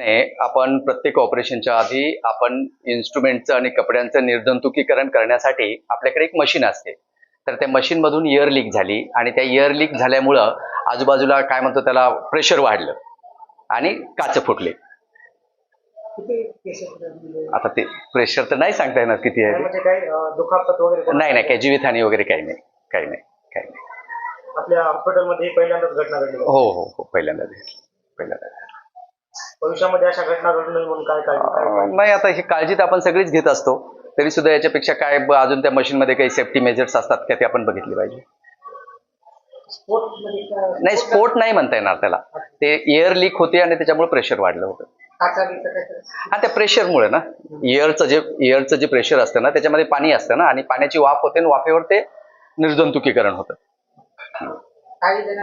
नाही आपण प्रत्येक ऑपरेशनच्या आधी आपण इन्स्ट्रुमेंटचं आणि कपड्यांचं निर्जंतुकीकरण करण्यासाठी आपल्याकडे एक मशीन असते तर त्या मशीनमधून इयर लीक झाली आणि त्या इयर लीक झाल्यामुळं आजूबाजूला काय म्हणतो त्याला प्रेशर वाढलं आणि काच फुटले आता ते प्रेशर तर नाही सांगता येणार किती आहे म्हणजे नाही नाही काही जीवितहानी वगैरे काही नाही काही नाही काही नाही आपल्या हॉस्पिटलमध्ये ही पहिल्यांदाच घटना घडली? हो हो हो पहिल्यांदा. पहिल्यांदा. भविष्यामध्ये अशा घटना घडू नये म्हणून काय काळजी नाही आता ही काळजी तर आपण सगळीच घेत असतो. तरी सुद्धा याच्यापेक्षा काय अजून त्या मशीनमध्ये काही सेफ्टी मेजर्स असतात का ते आपण बघितले पाहिजे. नाही स्पोर्ट नाही म्हणता येणार त्याला. ते एअर लीक होते आणि त्याच्यामुळे प्रेशर वाढलं होतं. हा त्या प्रेशरमुळे ना. एअरचं जे एअरचं जे प्रेशर असतं ना त्याच्यामध्ये पाणी असतं ना. आणि पाण्याची वाफ होते आणि वाफेवर ते निर्जंतुकीकरण होतं. काही जण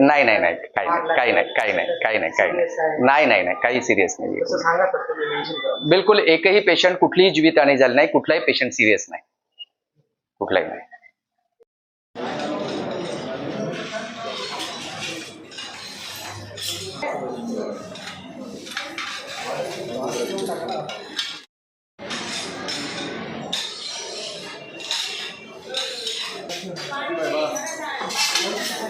नाही नाही नाही काही नाही काही नाही काही नाही काही नाही काही. नाही नाही काही सिरियस. बिलकुल एकही पेशंट कुठलीही जीवितहानी झाली नाही कुठलाही पेशंट सिरियस नाही कुठलाही नाही मी